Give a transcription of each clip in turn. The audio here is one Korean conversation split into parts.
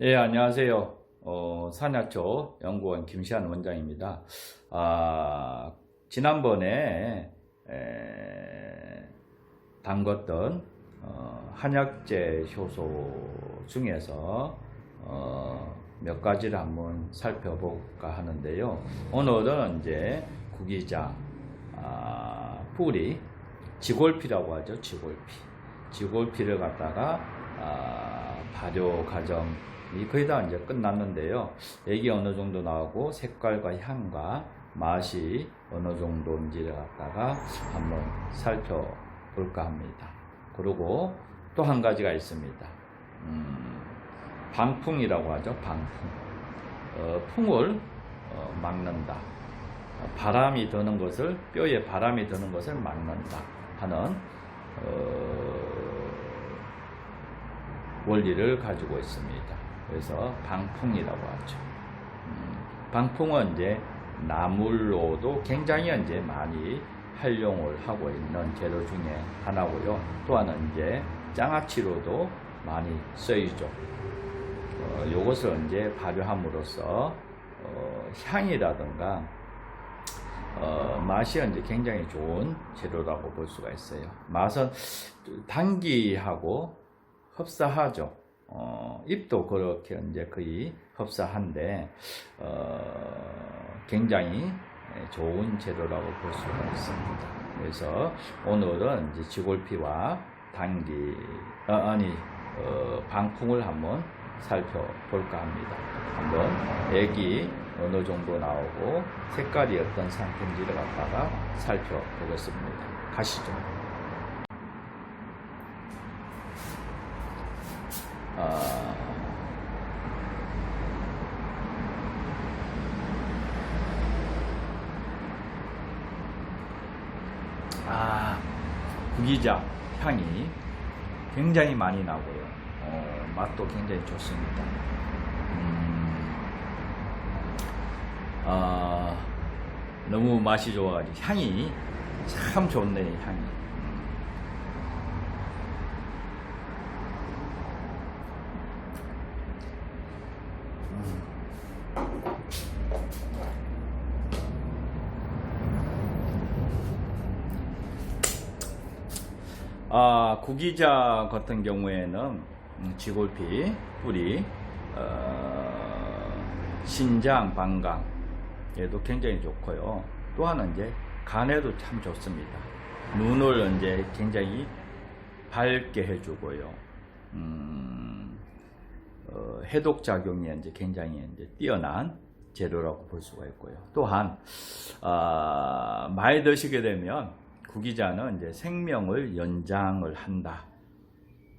예, 안녕하세요. 어, 산야초 연구원 김시한 원장입니다. 아, 지난번에 에, 담궜던 어, 한약재 효소 중에서 어, 몇 가지를 한번 살펴볼까 하는데요. 오늘은 이제 구기자, 아, 뿌리, 지골피라고 하죠. 지골피. 지골피를 갖다가 아, 발효 과정이 거의 다 이제 끝났는데요. 액이 어느 정도 나오고 색깔과 향과 맛이 어느 정도인지를 갖다가 한번 살펴볼까 합니다. 그리고 또 한 가지가 있습니다. 음, 방풍이라고 하죠. 방풍. 어, 풍을 어, 막는다. 어, 바람이 드는 것을 뼈에 바람이 드는 것을 막는다 하는 어, 원리를 가지고 있습니다. 그래서 방풍이라고 하죠. 음, 방풍은 이제 나물로도 굉장히 이제 많이 활용을 하고 있는 재료 중에 하나고요. 또 하나는 이제 장아찌로도 많이 쓰이죠. 어, 요것을 이제 발효함으로써 어, 향이라든가 어, 맛이 이제 굉장히 좋은 재료라고 볼 수가 있어요. 맛은 단기하고 흡사하죠. 어, 입도 그렇게 이제 거의 흡사한데 어, 굉장히 좋은 재료라고 볼 수가 있습니다. 그래서 오늘은 이제 지골피와 단기 어, 아니 어, 방풍을 한번 살펴볼까 합니다. 한번 액이 어느 정도 나오고 색깔이 어떤 상태인지를 갖다가 살펴보겠습니다. 가시죠. 아, 구기자 향이 굉장히 많이 나고요. 어, 맛도 굉장히 좋습니다. 음, 아, 너무 맛이 좋아가지고 향이 참 좋네 향이. 아, 구기자 같은 경우에는 음, 지골피, 뿌리, 어, 신장, 방광 얘도 굉장히 좋고요. 또 하나 이제 간에도 참 좋습니다. 눈을 이제 굉장히 밝게 해주고요. 음, 어, 해독 작용이 이제 굉장히 이제 뛰어난 재료라고 볼 수가 있고요. 또한 아, 많이 드시게 되면 구기자는 이제 생명을 연장을 한다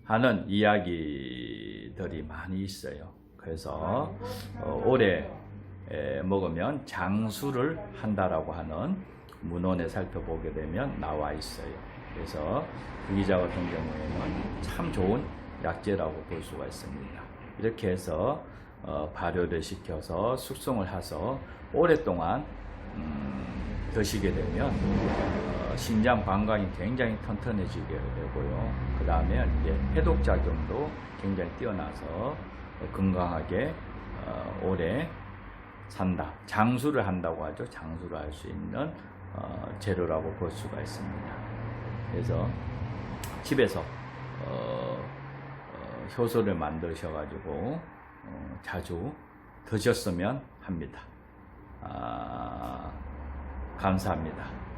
하는 이야기들이 많이 있어요. 그래서 어, 오래 에, 먹으면 장수를 한다라고 하는 문헌에 살펴보게 되면 나와 있어요. 그래서 구기자 같은 경우에는 참 좋은 약재라고 볼 수가 있습니다. 이렇게 해서 어, 발효를 시켜서 숙성을 해서 오랫동안 음, 드시게 되면 어, 신장 방광이 굉장히 튼튼해지게 되고요. 그 다음에 이제 해독 작용도 굉장히 뛰어나서 어, 건강하게 어, 오래 산다. 장수를 한다고 하죠. 장수를 할 수 있는 어, 재료라고 볼 수가 있습니다. 그래서 집에서 어, 어, 효소를 만드셔가지고 어, 자주 드셨으면 합니다. 아, 감사합니다.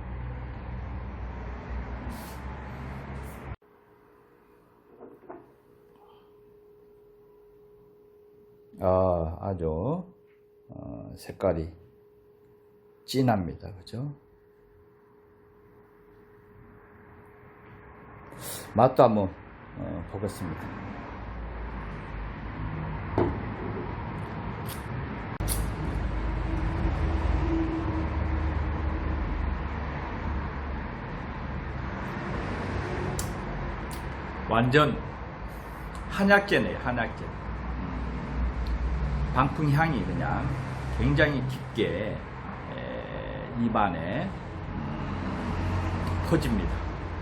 아, 아주 어, 색깔이 진합니다. 그죠? 맛도 한번 어, 보겠습니다. 완전 한약재네요, 한약재. 음, 방풍 향이 그냥 굉장히 깊게 에, 입안에 음, 퍼집니다.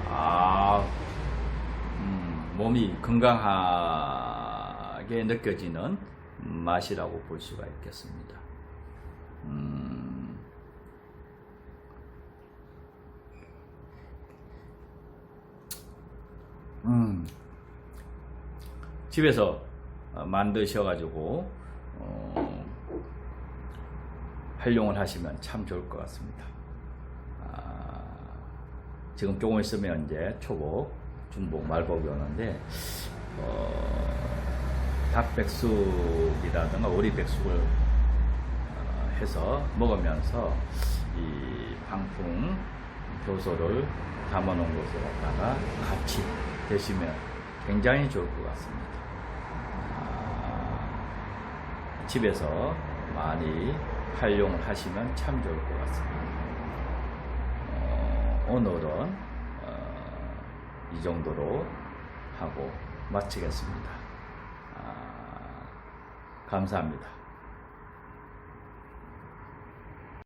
아, 음, 몸이 건강하게 느껴지는 맛이라고 볼 수가 있겠습니다. 음, 음, 집에서 어, 만드셔가지고 어, 활용을 하시면 참 좋을 것 같습니다. 아, 지금 조금 있으면 이제 초복, 중복, 말복이 오는데 어, 닭백숙이라든가 오리백숙을 어, 해서 먹으면서 이 방풍 효소를 담아놓은 것을 갖다가 같이 드시면 굉장히 좋을 것 같습니다. 아, 집에서 많이 활용을 하시면 참 좋을 것 같습니다. 어, 오늘은 어, 이 정도로 하고 마치겠습니다. 아, 감사합니다.